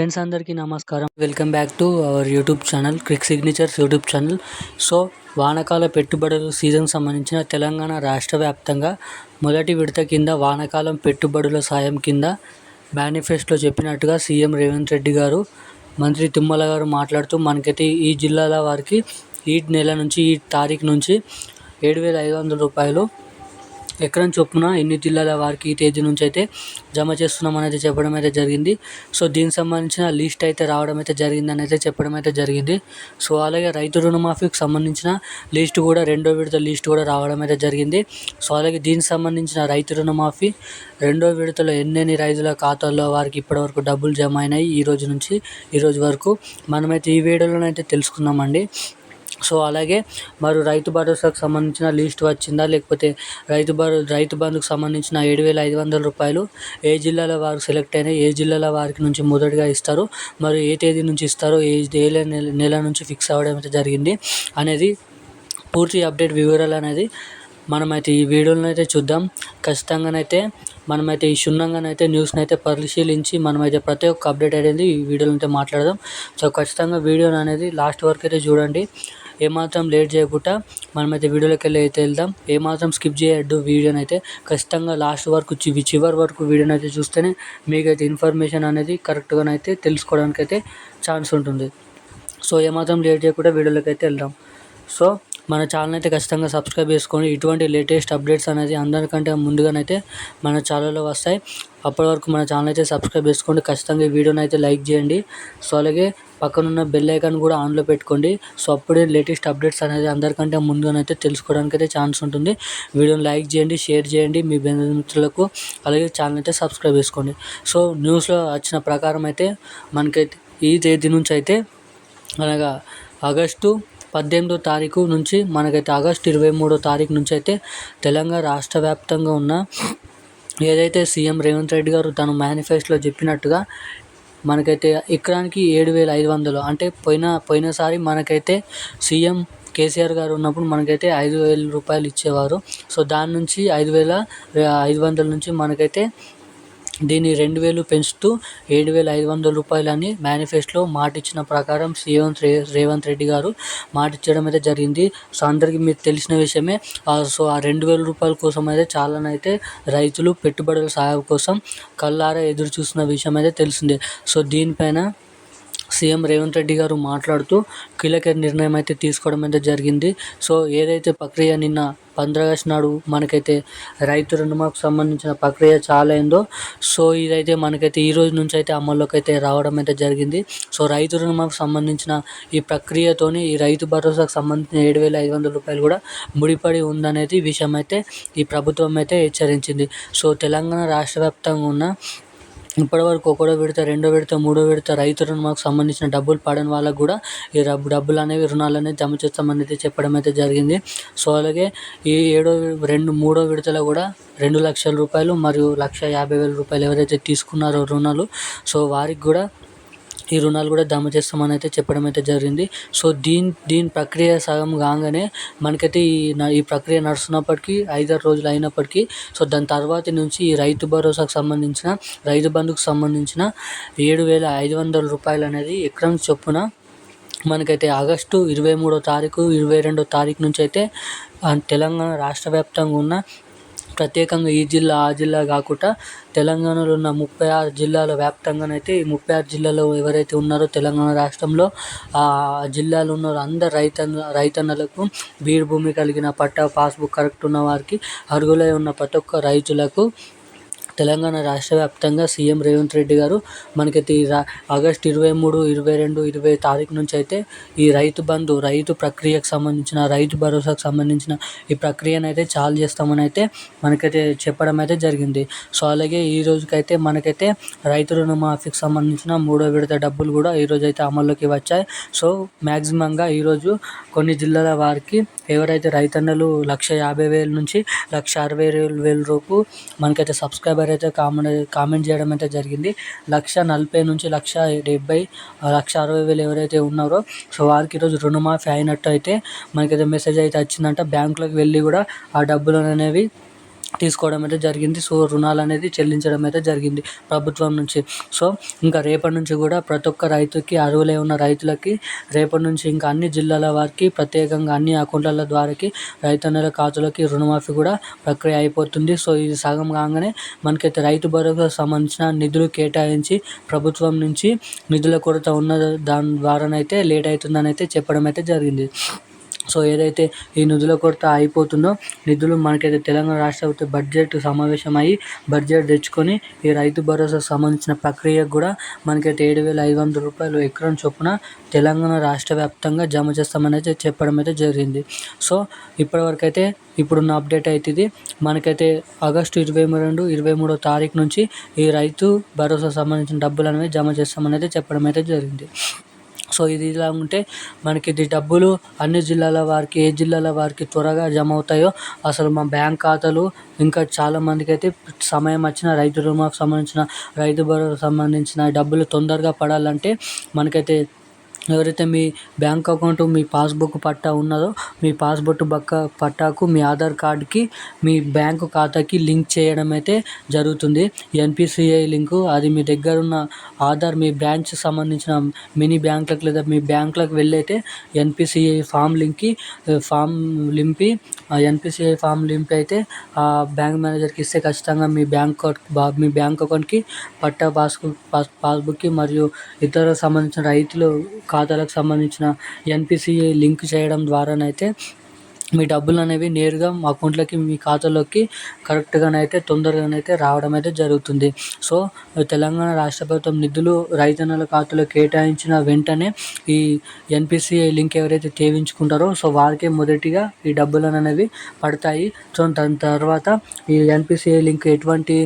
Friends అందరికీ నమస్కారం. Welcome back to our YouTube channel crick signatures YouTube channel so వానకాల పెట్టుబడులు season సంబంధించిన తెలంగాణ రాష్ట్ర వ్యాప్తంగా మొదటి విడత కింద వానాకాలం పెట్టుబడుల సాయం కింద మేనిఫెస్టోలో చెప్పినట్టుగా సీఎం రేవంత్ రెడ్డి గారు మంత్రి తుమ్మల గారు మాట్లాడుతూ మనకైతే ఈ జిల్లాల వారికి ఈ నెల నుంచి ఈ తారీఖు నుంచి ఏడు వేల ఐదు వందల రూపాయలు ఎకరం చొప్పున ఎన్ని జిల్లాల వారికి ఈ తేదీ నుంచి అయితే జమ చేస్తున్నాం అనేది చెప్పడం అయితే జరిగింది. సో దీనికి సంబంధించిన లిస్ట్ అయితే రావడం అయితే జరిగిందని అయితే చెప్పడం అయితే జరిగింది. సో అలాగే రైతు రుణమాఫీకి సంబంధించిన లిస్ట్ కూడా రెండో విడత లిస్ట్ కూడా రావడం అయితే జరిగింది. సో అలాగే దీనికి సంబంధించిన రైతు రుణమాఫీ రెండో విడతలో ఎన్నెన్ని రైతుల ఖాతాల్లో వారికి ఇప్పటివరకు డబ్బులు జమ అయినాయి ఈ రోజు నుంచి ఈ రోజు వరకు మనమైతే ఈ వీడియోలోనైతే తెలుసుకుందామండి. సో అలాగే మరి రైతు భరోసాకు సంబంధించిన లిస్ట్ వచ్చిందా? లేకపోతే రైతు భరో రైతు బంధుకు సంబంధించిన ఏడు వేల ఐదు వందల రూపాయలు ఏ జిల్లాల వారు సెలెక్ట్ అయినా ఏ జిల్లాల వారికి నుంచి మొదటిగా ఇస్తారు? మరి ఏ తేదీ నుంచి ఇస్తారో ఏ ఏ నెల నెల నుంచి ఫిక్స్ అవ్వడం అయితే జరిగింది అనేది పూర్తి అప్డేట్ వివరాలు అనేది మనమైతే ఈ వీడియోలను అయితే చూద్దాం. ఖచ్చితంగానైతే మనమైతే ఈ క్షుణ్ణంగానైతే న్యూస్ని అయితే పరిశీలించి మనమైతే ప్రతి ఒక్క అప్డేట్ అనేది ఈ వీడియోలో అయితే మాట్లాడదాం. సో ఖచ్చితంగా వీడియోని అనేది లాస్ట్ వరకు అయితే చూడండి. ఏమాత్రం లేట్ చేయకుండా మనమైతే వీడియోలోకి వెళ్ళి అయితే వెళ్దాం. ఏమాత్రం స్కిప్ చేయొద్దు వీడియోని అయితే ఖచ్చితంగా లాస్ట్ వరకు చివరి వరకు వీడియోని అయితే చూస్తేనే మీకైతే ఇన్ఫర్మేషన్ అనేది కరెక్ట్గానైతే తెలుసుకోవడానికి అయితే ఛాన్స్ ఉంటుంది. సో ఏమాత్రం లేట్ చేయకుండా వీడియోలోకి అయితే వెళ్దాం. సో మన ఛానల్ అయితే ఖచ్చితంగా సబ్స్క్రైబ్ చేసుకోండి. ఇటువంటి లేటెస్ట్ అప్డేట్స్ అనేది అందరికంటే ముందుగానైతే మన ఛానల్లో వస్తాయి. అప్పటి వరకు మన ఛానల్ అయితే సబ్స్క్రైబ్ చేసుకోండి. ఖచ్చితంగా ఈ వీడియోని అయితే లైక్ చేయండి. సో అలాగే పక్కనున్న బెల్ ఐకాన్ కూడా ఆన్లో పెట్టుకోండి. సో అప్పుడే లేటెస్ట్ అప్డేట్స్ అనేది అందరికంటే ముందుగానైతే తెలుసుకోవడానికి అయితే ఛాన్స్ ఉంటుంది. వీడియోని లైక్ చేయండి షేర్ చేయండి మీ బంధుమిత్రులకు. అలాగే ఛానల్ అయితే సబ్స్క్రైబ్ చేసుకోండి. సో న్యూస్లో వచ్చిన ప్రకారం అయితే మనకైతే ఈ తేదీ నుంచి అయితే అనగా ఆగస్టు పద్దెనిమిదో తారీఖు నుంచి మనకైతే ఆగస్టు ఇరవై మూడో తారీఖు నుంచి అయితే తెలంగాణ రాష్ట్ర వ్యాప్తంగా ఉన్న ఏదైతే సీఎం రేవంత్ రెడ్డి గారు తను మేనిఫెస్టోలో చెప్పినట్టుగా మనకైతే ఎకరానికి ఏడు వేల ఐదు వందలు. అంటే పోయిన పోయినసారి మనకైతే సీఎం కేసీఆర్ గారు ఉన్నప్పుడు మనకైతే ఐదు వేల రూపాయలు ఇచ్చేవారు. సో దాని నుంచి ఐదు వేల ఐదు వందల నుంచి మనకైతే దీన్ని రెండు వేలు పెంచుతూ ఏడు వేల ఐదు వందల రూపాయలని మేనిఫెస్టోలో మాట ఇచ్చిన ప్రకారం సీఎం రేవంత్ రెడ్డి గారు మాట ఇచ్చడం అయితే జరిగింది. సో అందరికీ మీకు తెలిసిన విషయమే సో ఆ రెండు వేల రూపాయల కోసం అయితే చాలానైతే రైతులు పెట్టుబడుల సాయం కోసం కళ్ళారా ఎదురు చూస్తున్న విషయం అయితే తెలిసిందే. సో దీనిపైన సీఎం రేవంత్ రెడ్డి గారు మాట్లాడుతూ కీలక నిర్ణయం అయితే తీసుకోవడం అయితే జరిగింది. సో ఏదైతే ప్రక్రియ నిన్న పంద్రాగస్టు నాడు మనకైతే రైతు రుణమాకు సంబంధించిన ప్రక్రియ చాలా అయిందో సో ఇదైతే మనకైతే ఈ రోజు నుంచి అయితే అమల్లోకి అయితే రావడం అయితే జరిగింది. సో రైతు రుణమాకు సంబంధించిన ఈ ప్రక్రియతోని ఈ రైతు భరోసాకు సంబంధించిన ఏడు వేల ఐదు వందల రూపాయలు కూడా ముడిపడి ఉందనేది విషయం అయితే ఈ ప్రభుత్వం అయితే హెచ్చరించింది. సో తెలంగాణ రాష్ట్ర వ్యాప్తంగా ఉన్న ఇప్పటివరకు ఒకటో విడత రెండో విడత మూడో విడత రైతు రుణమాకు సంబంధించిన డబ్బులు పడని వాళ్ళకు కూడా ఈ డబ్బు డబ్బులు అనేవి రుణాలు అనేవి జమ చేస్తామని అయితే చెప్పడం అయితే జరిగింది. సో అలాగే ఈ ఏడో రెండు మూడో విడతలో కూడా రెండు లక్షల రూపాయలు మరియు లక్ష యాభై వేల రూపాయలు ఎవరైతే తీసుకున్నారో రుణాలు సో వారికి కూడా ఈ రుణాలు కూడా జమ చేస్తామని అయితే చెప్పడం అయితే జరిగింది. సో దీని దీని ప్రక్రియ సగం కాగానే మనకైతే ఈ ఈ ప్రక్రియ నడుస్తున్నప్పటికీ ఐదారు రోజులు అయినప్పటికీ సో దాని తర్వాత నుంచి ఈ రైతు భరోసాకు సంబంధించిన రైతు బంధుకు సంబంధించిన ఏడు వేల ఐదు వందల రూపాయలు అనేది ఎకరం చొప్పున మనకైతే ఆగస్టు ఇరవై మూడో తారీఖు ఇరవై రెండో తారీఖు నుంచి అయితే తెలంగాణ రాష్ట్ర వ్యాప్తంగా ఉన్న ప్రత్యేకంగా ఈ జిల్లా ఆ జిల్లా కాకుండా తెలంగాణలో ఉన్న ముప్పై ఆరు జిల్లాల వ్యాప్తంగానైతే ఈ ముప్పై ఆరు జిల్లాలో ఎవరైతే ఉన్నారో తెలంగాణ రాష్ట్రంలో ఆ జిల్లాలో ఉన్న అందరు రైతన్న రైతన్నలకు బీడు భూమి కలిగిన పట్టా పాస్బుక్ కరెక్ట్ ఉన్న వారికి అర్హులై ఉన్న ప్రతి ఒక్క రైతులకు తెలంగాణ రాష్ట్ర వ్యాప్తంగా సీఎం రేవంత్ రెడ్డి గారు మనకైతే ఈ ఇరవై మూడు ఇరవై రెండు ఇరవై తారీఖు నుంచి అయితే ఈ రైతు బంధు రైతు ప్రక్రియకు సంబంధించిన రైతు భరోసాకు సంబంధించిన ఈ ప్రక్రియను అయితే చాలు చేస్తామని అయితే మనకైతే చెప్పడం అయితే జరిగింది. సో అలాగే ఈ రోజుకైతే మనకైతే రైతు రుణమాఫీకి సంబంధించిన మూడో విడత డబ్బులు కూడా ఈరోజు అయితే అమల్లోకి వచ్చాయి. సో మ్యాక్సిమంగా ఈరోజు కొన్ని జిల్లాల వారికి ఎవరైతే రైతన్నలు లక్ష యాభై వేల నుంచి లక్ష అరవై వేల రూపు మనకైతే సబ్స్క్రైబర్ అయితే కామెంట్ కామెంట్ చేయడం అయితే జరిగింది. లక్ష నలభై నుంచి లక్ష డెబ్బై లక్ష అరవై వేలు ఎవరైతే ఉన్నారో సో వారికి ఈరోజు రుణమాఫీ అయినట్టు అయితే మనకైతే మెసేజ్ అయితే వచ్చిందంట. బ్యాంకులోకి వెళ్ళి కూడా ఆ డబ్బులు అనేవి తీసుకోవడం అయితే జరిగింది. సో రుణాలు అనేది చెల్లించడం అయితే జరిగింది ప్రభుత్వం నుంచి. సో ఇంకా రేపటి నుంచి కూడా ప్రతి ఒక్క రైతుకి అర్హులై ఉన్న రైతులకి రేపటి నుంచి ఇంకా అన్ని జిల్లాల వారికి ప్రత్యేకంగా అన్ని అకౌంట్ల ద్వారాకి రైతన్నల ఖాతాలకి రుణమాఫీ కూడా ప్రక్రియ అయిపోతుంది. సో ఇది సగం కాగానే మనకైతే రైతు భరోసా సంబంధించిన నిధులు కేటాయించి ప్రభుత్వం నుంచి నిధుల కొరత ఉన్న దాని ద్వారానైతే లేట్ అవుతుందని అయితే చెప్పడం అయితే జరిగింది. సో ఏదైతే ఈ నిధుల కొరత అయిపోతుందో నిధులు మనకైతే తెలంగాణ రాష్ట్ర ప్రభుత్వ బడ్జెట్ సమావేశం అయ్యి బడ్జెట్ తెచ్చుకొని ఈ రైతు భరోసా సంబంధించిన ప్రక్రియకు కూడా మనకైతే ఏడు వేల ఐదు వందల రూపాయలు ఎకరం చొప్పున తెలంగాణ రాష్ట్ర వ్యాప్తంగా జమ చేస్తామని అయితే చెప్పడం అయితే జరిగింది. సో ఇప్పటివరకు అయితే ఇప్పుడున్న అప్డేట్ అయితే ఇది మనకైతే ఆగస్టు ఇరవై రెండు ఇరవై మూడో తారీఖు నుంచి ఈ రైతు భరోసా సంబంధించిన డబ్బులు అనేవి జమ చేస్తామని అయితే చెప్పడం అయితే జరిగింది. సో ఇది ఇలా ఉంటే మనకి ఇది డబ్బులు అన్ని జిల్లాల వారికి ఏ జిల్లాల వారికి త్వరగా జమ అవుతాయో అసలు మా బ్యాంక్ ఖాతాలు ఇంకా చాలా మందికి అయితే సమయం వచ్చిన రైతు రుణమాఫీ సంబంధించిన రైతు భరోసా సంబంధించిన డబ్బులు తొందరగా పడాలంటే మనకైతే ఎవరైతే మీ బ్యాంక్ అకౌంట్ మీ పాస్బుక్ పట్టా ఉన్నదో మీ పాస్బుక్ బక్క పట్టాకు మీ ఆధార్ కార్డ్కి మీ బ్యాంకు ఖాతాకి లింక్ చేయడం అయితే జరుగుతుంది. ఎన్పిసిఐ లింకు అది మీ దగ్గర ఉన్న ఆధార్ మీ బ్రాంచ్ సంబంధించిన మినీ బ్యాంకులకు లేదా మీ బ్యాంకులకు వెళ్ళైతే ఎన్పిసిఐ ఫామ్ లింక్కి ఫామ్ నింపి ఎన్పిసిఐ ఫామ్ లింక్ అయితే ఆ బ్యాంక్ మేనేజర్కి ఇస్తే ఖచ్చితంగా మీ బ్యాంక్ మీ బ్యాంక్ అకౌంట్కి పట్టా పాస్బుక్ పాస్బుక్కి మరియు ఇతర సంబంధించిన రైతులు ఖాతాలకు సంబంధించిన ఎన్పిసిఐ లింక్ చేయడం ద్వారానైతే మీ డబ్బులు అనేవి నేరుగా మా అకౌంట్లోకి మీ ఖాతాలోకి కరెక్ట్గానైతే తొందరగానైతే రావడం అయితే జరుగుతుంది. సో తెలంగాణ రాష్ట్ర ప్రభుత్వం నిధులు రైతన్నల ఖాతాలో కేటాయించిన వెంటనే ఈ ఎన్పిసిఐ లింక్ ఎవరైతే తేవించుకుంటారో సో వారికే మొదటిగా ఈ డబ్బులు అనేవి పడతాయి. సో దాని తర్వాత ఈ ఎన్పిసిఐ లింక్ ఎటువంటి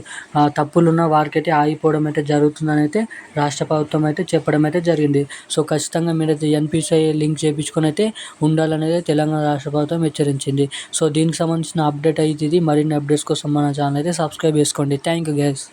తప్పులున్నా వారికైతే ఆగిపోవడం అయితే జరుగుతుందని అయితే రాష్ట్ర ప్రభుత్వం అయితే చెప్పడం అయితే జరిగింది. సో ఖచ్చితంగా మీరైతే ఎన్పిసిఐ లింక్ చేయించుకొని అయితే ఉండాలనేది తెలంగాణ రాష్ట్ర ప్రభుత్వం హెచ్చరించింది. సో దీనికి సంబంధించిన అప్డేట్ అయితే ఇది. మరిన్ని అప్డేట్స్ కోసం మన ఛానల్ అయితే సబ్స్క్రైబ్ చేసుకోండి. Thank you guys